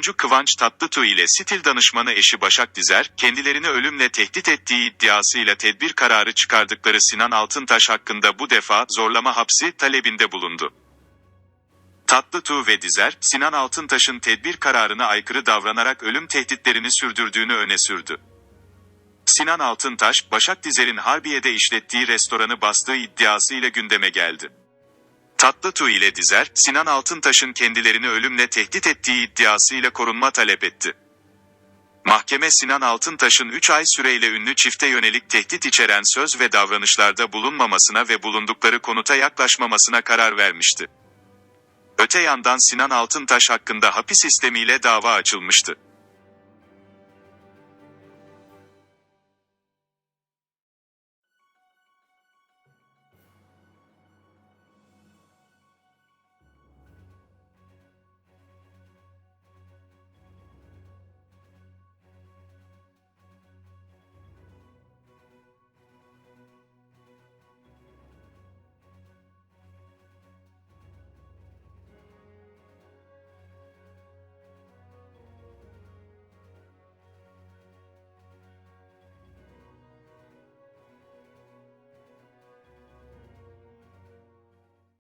oyuncu Kıvanç Tatlıtuğ ile stil danışmanı eşi Başak Dizer, kendilerini ölümle tehdit ettiği iddiasıyla tedbir kararı çıkardıkları Sinan Altıntaş hakkında bu defa zorlama hapsi talebinde bulundu. Tatlıtuğ ve Dizer, Sinan Altıntaş'ın tedbir kararına aykırı davranarak ölüm tehditlerini sürdürdüğünü öne sürdü. Sinan Altıntaş, Başak Dizer'in Harbiye'de işlettiği restoranı bastığı iddiasıyla gündeme geldi. Tatlıtuğ ile Dizer, Sinan Altıntaş'ın kendilerini ölümle tehdit ettiği iddiasıyla korunma talep etti. Mahkeme Sinan Altıntaş'ın 3 ay süreyle ünlü çifte yönelik tehdit içeren söz ve davranışlarda bulunmamasına ve bulundukları konuta yaklaşmamasına karar vermişti. Öte yandan Sinan Altıntaş hakkında hapis sistemiyle dava açılmıştı.